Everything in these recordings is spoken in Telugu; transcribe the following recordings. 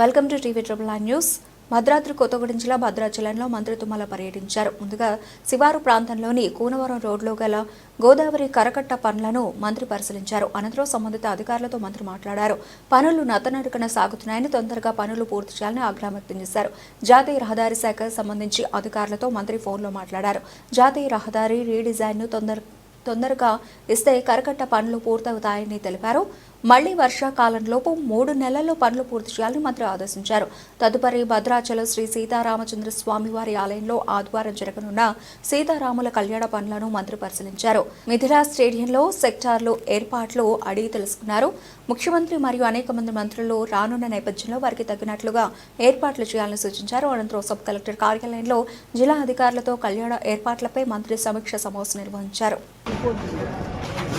Welcome to TV triple nine news. Bhadradri Kothagudem జిల్లా భద్రాచలంలో మంత్రి తుమ్మల పర్యటించారు. ముందుగా శివారు ప్రాంతంలోని కూనవరం రోడ్లో గల గోదావరి కరకట్ట పనులను మంత్రి పరిశీలించారు. అనంతరం సంబంధిత అధికారులతో మంత్రి మాట్లాడారు. పనులు నత్తనడకన సాగుతున్నాయని తొందరగా పనులు పూర్తి చేయాలని ఆగ్రహం వ్యక్తం చేశారు. జాతీయ రహదారి శాఖ సంబంధించి అధికారులతో మంత్రి ఫోన్లో మాట్లాడారు. జాతీయ రహదారి రీడిజైన్ను తొందర తొందరగా ఇస్తే కరకట్ట పనులు పూర్తవుతాయని తెలిపారు. మళ్ళీ వర్షాకాలంలోపు మూడు నెలల్లో పనులు పూర్తి చేయాలని మంత్రి ఆదేశించారు. తదుపరి భద్రాచలం శ్రీ సీతారామచంద్ర స్వామి వారి ఆలయంలో ఆదివారం జరగనున్న సీతారాముల కళ్యాణ పనులను మంత్రి పరిశీలించారు. మిథిలా స్టేడియంలో సెక్టార్లు ఏర్పాట్లు అడిగి తెలుసుకున్నారు. ముఖ్యమంత్రి మరియు అనేక మంది మంత్రులు రానున్న నేపథ్యంలో వారికి తగినట్లుగా ఏర్పాట్లు చేయాలని సూచించారు. అనంతరం సబ్ కలెక్టర్ కార్యాలయంలో జిల్లా అధికారులతో కళ్యాణ ఏర్పాట్లపై మంత్రి సమీక్ష సమావేశం నిర్వహించారు.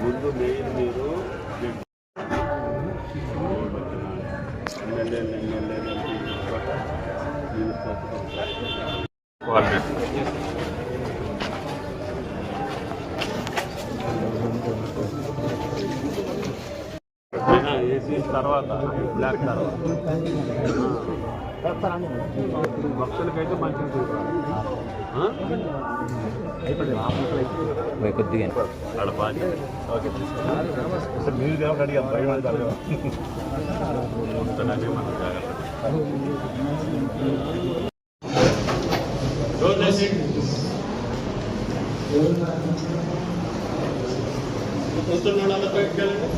ముందు మెయిన్ మీరు ఏసీ తర్వాత బ్లాక్ తర్వాత. భక్తులకైతే మంచిది కొద్దిగా గడపాలి ఓకే మీరు కాబట్టి అడిగాం భయం అది అడగం. వస్తానని మనం జాగ్రత్త. కూర్చున్నాడు బయటకు వెళ్ళండి